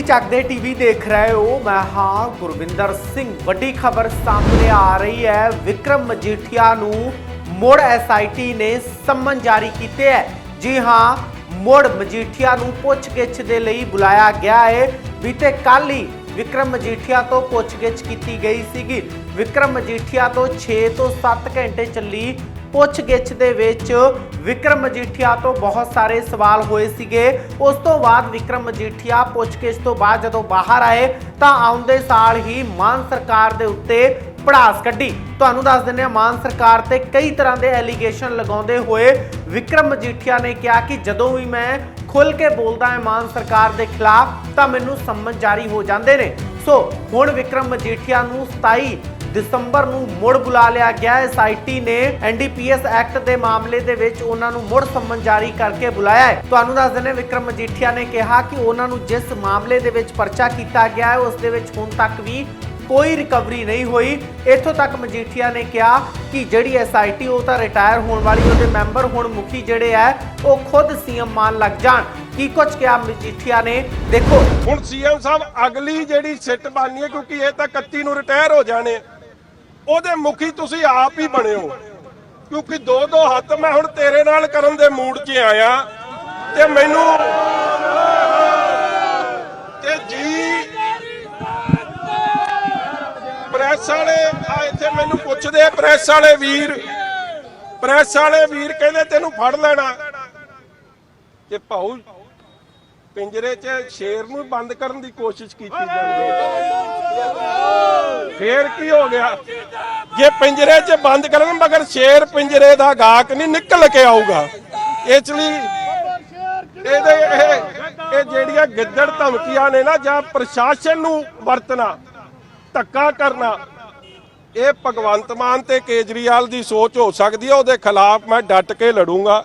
ਤੁਸੀਂ ਚੱਕਦੇ ਟੀਵੀ ਦੇਖ ਰਹੇ ਹੋ। ਮੈਂ ਹਾਂ ਗੁਰਵਿੰਦਰ ਸਿੰਘ। ਵੱਡੀ ਖਬਰ ਸਾਹਮਣੇ ਆ ਰਹੀ ਹੈ। ਵਿਕਰਮ ਮਜੀਠੀਆ ਨੂੰ ਮੋੜ ਐਸਆਈਟੀ ਨੇ ਸੰਮਨ ਜਾਰੀ ਕੀਤੇ ਹੈ। ਜੀ ਹਾਂ, ਮੋੜ ਮਜੀਠੀਆ ਨੂੰ ਪੁੱਛਗਿੱਛ ਦੇ ਲਈ ਬੁਲਾਇਆ ਗਿਆ ਹੈ ਬੀਤੇ ਕੱਲ ਹੀ ਵਿਕਰਮ ਮਜੀਠੀਆ ਤੋਂ ਪੁੱਛਗਿੱਛ ਕੀਤੀ ਗਈ ਸੀਗੀ। ਵਿਕਰਮ ਮਜੀਠੀਆ ਤੋਂ 6 ਤੋਂ 7 ਘੰਟੇ ਚੱਲੀ ਪੁੱਛਗਿੱਛ ਦੇ ਵਿੱਚ ਵਿਕਰਮ ਮਜੀਠੀਆ ਤੋਂ ਬਹੁਤ ਸਾਰੇ ਸਵਾਲ ਹੋਏ ਸੀਗੇ। ਉਸ ਤੋਂ ਬਾਅਦ ਵਿਕਰਮ ਮਜੀਠੀਆ ਪੁੱਛਗਿੱਛ ਤੋਂ ਬਾਅਦ ਜਦੋਂ ਬਾਹਰ ਆਏ ਤਾਂ ਆਉਂਦੇ ਸਾਲ ਹੀ ਮਾਨ ਸਰਕਾਰ ਦੇ ਉੱਤੇ ਪੜਾਸ ਕੱਢੀ। ਤੁਹਾਨੂੰ ਦੱਸ ਦਿੰਦੇ ਹਾਂ, ਮਾਨ ਸਰਕਾਰ ਤੇ ਕਈ ਤਰ੍ਹਾਂ ਦੇ ਐਲੀਗੇਸ਼ਨ ਲਗਾਉਂਦੇ ਹੋਏ ਵਿਕਰਮ ਮਜੀਠੀਆ ਨੇ ਕਿਹਾ ਕਿ ਜਦੋਂ ਵੀ ਮੈਂ ਖੁੱਲ ਕੇ ਬੋਲਦਾ ਹਾਂ ਮਾਨ ਸਰਕਾਰ ਦੇ ਖਿਲਾਫ ਤਾਂ ਮੈਨੂੰ ਸੰਮਨ ਜਾਰੀ ਹੋ ਜਾਂਦੇ ਨੇ। ਸੋ ਹੁਣ ਵਿਕਰਮ ਮਜੀਠੀਆ ਨੂੰ 27 ਦਸੰਬਰ ਨੂੰ ਮੁੜ ਬੁਲਾ ਲਿਆ ਗਿਆ। ਐਸਆਈਟੀ ਨੇ ਐਨਡੀਪੀਐਸ ਐਕਟ ਦੇ ਮਾਮਲੇ ਦੇ ਵਿੱਚ ਉਹਨਾਂ ਨੂੰ ਮੁੜ ਸੰਮਨ ਜਾਰੀ ਕਰਕੇ ਬੁਲਾਇਆ ਹੈ। ਤੁਹਾਨੂੰ ਦੱਸ ਦਿੰਦੇ ਵਿਕਰਮ ਮਜੀਠੀਆ ਨੇ ਕਿਹਾ ਕਿ ਉਹਨਾਂ ਨੂੰ ਜਿਸ ਮਾਮਲੇ ਦੇ ਵਿੱਚ ਪਰਚਾ ਕੀਤਾ ਗਿਆ ਹੈ, ਉਸ ਦੇ ਵਿੱਚ ਹੁਣ ਤੱਕ ਵੀ ਕੋਈ ਰਿਕਵਰੀ ਨਹੀਂ ਹੋਈ। ਇੱਥੋਂ ਤੱਕ ਮਜੀਠੀਆ ਨੇ ਕਿਹਾ ਕਿ ਜਿਹੜੀ ਐਸਆਈਟੀ ਉਹ ਤਾਂ ਰਿਟਾਇਰ ਹੋਣ ਵਾਲੀ ਉਹਦੇ ਮੈਂਬਰ ਹੁਣ ਮੁਖੀ ਜਿਹੜੇ ਆ ਉਹ ਖੁਦ ਸੀਐਮ ਮਾਨ ਲੱਗ ਜਾਣ। ਕੀ ਕੁਝ ਕਿਹਾ ਮਜੀਠੀਆ ਨੇ? ਦੇਖੋ। ਹੁਣ ਸੀਐਮ ਸਾਹਿਬ ਅਗਲੀ ਜਿਹੜੀ ਸਿੱਟ ਬਾਨੀ ਹੈ, ਕਿਉਂਕਿ ਇਹ ਤਾਂ 31 ਨੂੰ ਰਿਟਾਇਰ ਹੋ ਜਾਣੇ ਉਹਦੇ ਮੁਖੀ ਤੁਸੀਂ ਆਪ ਹੀ ਬਣਿਓ ਕਿਉਂਕਿ ਦੋ ਦੋ ਹੱਥ ਮੈਂ ਹੁਣ ਤੇਰੇ ਨਾਲ ਕਰਨ ਦੇ ਮੂਡ 'ਚ ਆਇਆ। ਤੇ ਮੈਨੂੰ ਤੇ ਜੀ ਪ੍ਰੈਸ ਵਾਲੇ ਆ ਇੱਥੇ ਮੈਨੂੰ ਪੁੱਛਦੇ ਪ੍ਰੈਸ ਵਾਲੇ ਵੀਰ, ਪ੍ਰੈਸ ਵਾਲੇ ਵੀਰ ਕਹਿੰਦੇ ਤੈਨੂੰ ਫੜ ਲੈਣਾ। ਤੇ ਭਾਊ ਪਿੰਜਰੇ 'ਚ ਸ਼ੇਰ ਨੂੰ ਬੰਦ ਕਰਨ ਦੀ ਕੋਸ਼ਿਸ਼ ਕੀਤੀ ਜਾਂਦੀ ਹੈ। ਫੇਰ ਕੀ ਹੋ ਗਿਆ? ਜੇ ਪਿੰਜਰੇ 'ਚ ਬੰਦ ਕਰਨ ਮਗਰ ਸ਼ੇਰ ਪਿੰਜਰੇ ਦਾ ਗਾਹਕ ਨਹੀਂ ਨਿਕਲ ਕੇ ਆਊਗਾ। ਇਸ ਲਈ ਇਹਦੇ ਇਹ ਇਹ ਜਿਹੜੀਆਂ ਗਿੱਦੜ ਧਮਕੀਆਂ ਨੇ ਨਾ ਜਾਂ ਪ੍ਰਸ਼ਾਸਨ ਨੂੰ ਵਰਤਣਾ ਧੱਕਾ ਕਰਨਾ ਇਹ ਭਗਵੰਤ ਮਾਨ ਤੇ ਕੇਜਰੀਵਾਲ ਦੀ ਸੋਚ ਹੋ ਸਕਦੀ ਹੈ। ਉਹਦੇ ਖਿਲਾਫ ਮੈਂ ਡਟ ਕੇ ਲੜੂੰਗਾ।